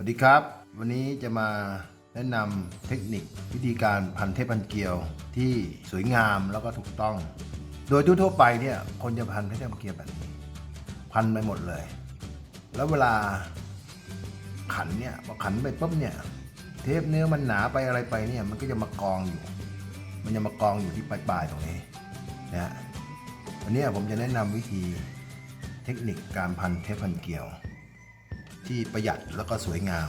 วัสดีครับ วันนี้จะมาแนะนำเทคนิควิธีการพันเทปพันเกลียวที่สวยงามแล้วก็ถูกต้อง โดยทั่วๆไปเนี่ยคนจะพันเทปพันเกลียวแบบนี้ พันไปหมดเลย แล้วเวลาขันเนี่ยพอขันไปปุ๊บเนี่ยเทปเนื้อมันหนาไปอะไรไปเนี่ยมันก็จะมากองอยู่ มันจะมากองอยู่ที่ปลายๆตรงนี้นะฮะวันนี้ผมจะแนะนำวิธีเทคนิคการพันเทปพันเกลียว ที่ประหยัดแล้วก็สวยงาม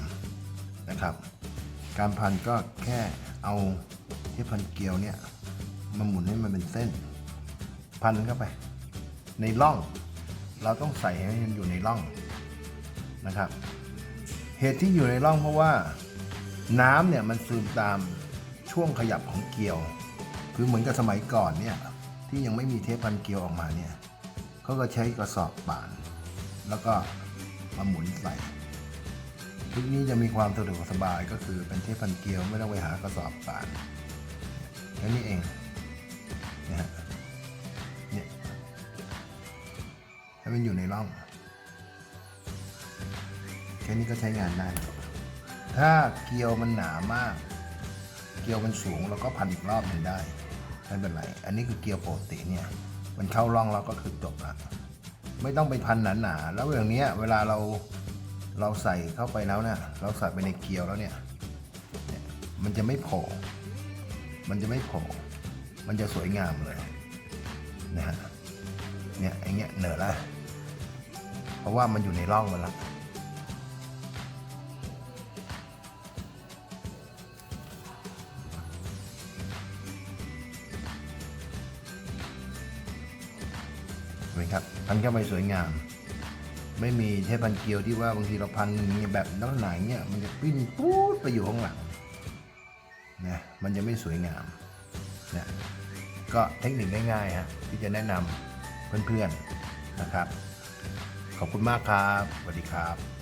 นะครับ การพันก็แค่เอาเทปพันเกลียวเนี่ยมาหมุนให้มันเป็นเส้น พันเข้าไป ในร่อง เราต้องใส่ให้มันอยู่ในร่องนะครับ เหตุที่อยู่ในร่องเพราะว่าน้ำเนี่ยมันซึมตามช่วงขยับของเกลียว คือเหมือนกับสมัยก่อนเนี่ยที่ยังไม่มีเทปพันเกลียวออกมาเนี่ยเขาก็ใช้กระสอบป่าน แล้วก็ มาหมุนใส่ทุกนี้จะมีความสะดวกสบายก็คือเป็นเทปพันเกลียวไม่ต้องไปหากระสอบป่านแค่นี้เองนะฮะเนี่ยให้มันอยู่ในร่องแค่นี้ก็ใช้งานได้ ถ้าเกลียวมันหนามาก เกลียวมันสูงเราก็พันอีกรอบหนึ่งได้ ไม่เป็นไร อันนี้คือเกลียวปกติเนี่ย มันเข้าร่องเราก็คือจบละ ไม่ต้องไปพันหนาๆแล้วอย่างเนี้ยเวลาเราเราใส่เข้าไปแล้วเนี่ยเราใส่ไปในเกลียวแล้วเนี่ยมันจะไม่โผล่มันจะไม่โผล่มันจะสวยงามเลยนะฮะเนี่ยอย่างเงี้ยเหนือละเพราะว่ามันอยู่ในร่องมันแล้ว ไหมครับพันเข้าไปสวยงาม ไม่มีเทปพันเกลียวที่ว่าบางทีเราพันนี้แบบน้ำหนาเนี่ยมันจะปิ้นปู๊ดไปอยู่ข้างหลังนะมันจะไม่สวยงามนะก็เทคนิคง่ายๆฮะที่จะแนะนำเพื่อนๆนะครับ ขอบคุณมากครับสวัสดีครับ